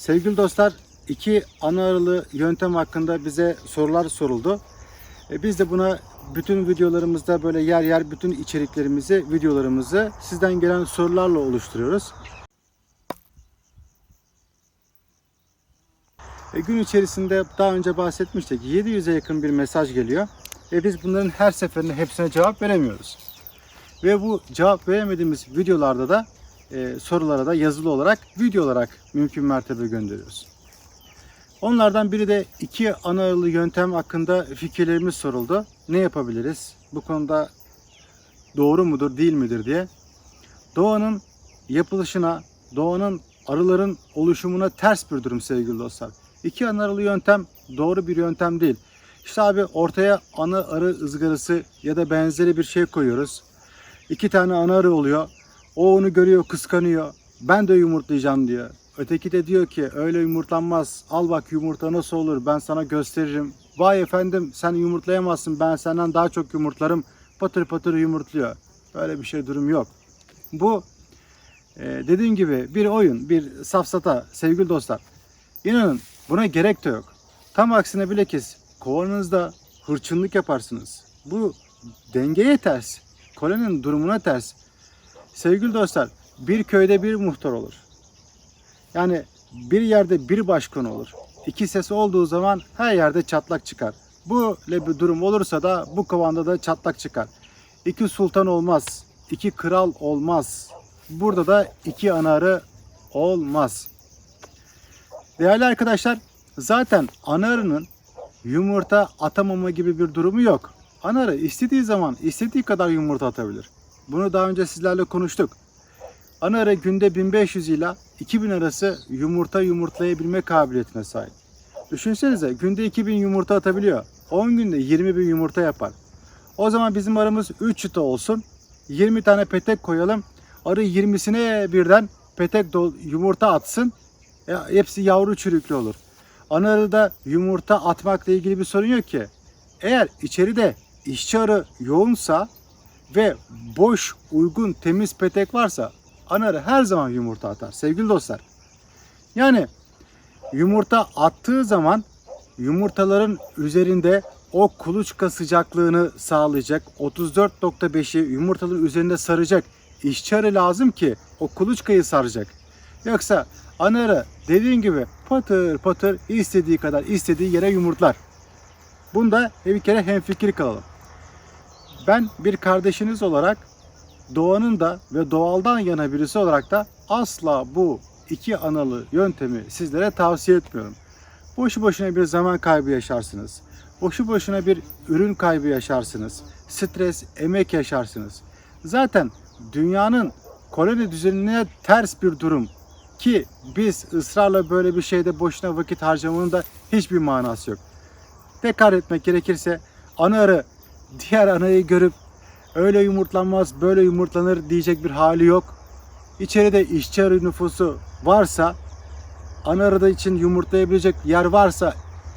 Sevgili dostlar, iki ana arılı yöntem hakkında bize sorular soruldu. E, biz de buna bütün videolarımızda böyle yer yer bütün içeriklerimizi, videolarımızı sizden gelen sorularla oluşturuyoruz. E, gün içerisinde daha önce bahsetmiştik 700'e yakın bir mesaj geliyor. Ve biz bunların her seferinde hepsine cevap veremiyoruz. Ve bu cevap veremediğimiz videolarda da e, sorulara da yazılı olarak video olarak mümkün mertebe gönderiyoruz. Onlardan biri de iki ana yöntem hakkında fikirlerimiz soruldu. Ne yapabiliriz? Bu konuda doğru mudur, değil midir diye. Doğanın yapılışına, doğanın arıların oluşumuna ters bir durum sevgili dostlar. İki ana yöntem doğru bir yöntem değil. İşte abi ortaya ana arı ızgarası ya da benzeri bir şey koyuyoruz. İki tane ana arı oluyor. O onu görüyor, kıskanıyor. Ben de yumurtlayacağım diyor. Öteki de diyor ki öyle yumurtlanmaz. Al bak yumurta nasıl olur ben sana gösteririm. Vay efendim sen yumurtlayamazsın ben senden daha çok yumurtlarım. Patır patır yumurtluyor. Böyle bir şey durum yok. Bu e, dediğim gibi bir oyun, bir safsata sevgili dostlar. İnanın buna gerek de yok. Tam aksine bilakis kovanızda hırçınlık yaparsınız. Bu dengeye ters. Koloninin durumuna ters. Sevgili dostlar, bir köyde bir muhtar olur. Yani bir yerde bir başkan olur. İki ses olduğu zaman her yerde çatlak çıkar. Böyle bir durum olursa da bu kovanda da çatlak çıkar. İki sultan olmaz, iki kral olmaz. Burada da iki anarı olmaz. Değerli arkadaşlar, zaten anarının yumurta atamama gibi bir durumu yok. Anarı istediği zaman istediği kadar yumurta atabilir. Bunu daha önce sizlerle konuştuk. Anarı günde 1500 ile 2000 arası yumurta yumurtlayabilme kabiliyetine sahip. Düşünsenize günde 2000 yumurta atabiliyor. 10 günde 20 bin yumurta yapar. O zaman bizim arımız 3 çıta olsun. 20 tane petek koyalım. Arı 20'sine birden petek yumurta atsın. Ya, hepsi yavru çürüklü olur. Ana arıda yumurta atmakla ilgili bir sorun yok ki. Eğer içeride işçi arı yoğunsa ve boş, uygun, temiz petek varsa anarı her zaman yumurta atar sevgili dostlar. Yani yumurta attığı zaman yumurtaların üzerinde o kuluçka sıcaklığını sağlayacak 34.5'i yumurtaların üzerinde saracak işçi arı lazım ki o kuluçkayı saracak. Yoksa anarı dediğin gibi patır patır istediği kadar istediği yere yumurtlar. Bunda bir kere hemfikir kalalım. Ben bir kardeşiniz olarak doğanın da ve doğaldan yana birisi olarak da asla bu iki analı yöntemi sizlere tavsiye etmiyorum. Boşu boşuna bir zaman kaybı yaşarsınız. Boşu boşuna bir ürün kaybı yaşarsınız. Stres, emek yaşarsınız. Zaten dünyanın koloni düzenine ters bir durum ki biz ısrarla böyle bir şeyde boşuna vakit harcamanın da hiçbir manası yok. Tekrar etmek gerekirse ana arı diğer anayı görüp öyle yumurtlanmaz böyle yumurtlanır diyecek bir hali yok. İçeride işçi arı nüfusu varsa ana arıda için yumurtlayabilecek yer varsa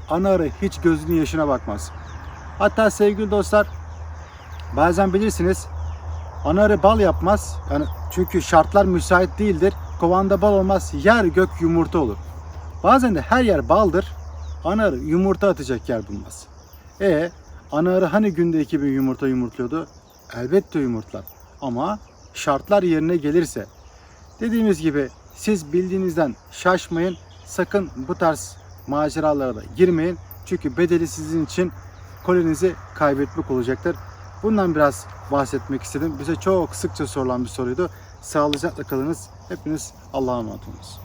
ana arı hiç gözünün yaşına bakmaz. Hatta sevgili dostlar bazen bilirsiniz ana arı bal yapmaz. Yani çünkü şartlar müsait değildir. Kovanda bal olmaz. Yer gök yumurta olur. Bazen de her yer baldır. Ana arı yumurta atacak yer bulmaz. E ana arı hani günde 2000 yumurta yumurtluyordu? Elbette yumurtlar. Ama şartlar yerine gelirse dediğimiz gibi siz bildiğinizden şaşmayın. Sakın bu tarz maceralara da girmeyin. Çünkü bedeli sizin için koloninizi kaybetmek olacaktır. Bundan biraz bahsetmek istedim. Bize çok sıkça sorulan bir soruydu. Sağlıcakla kalınız. Hepiniz Allah'a emanet olunuz.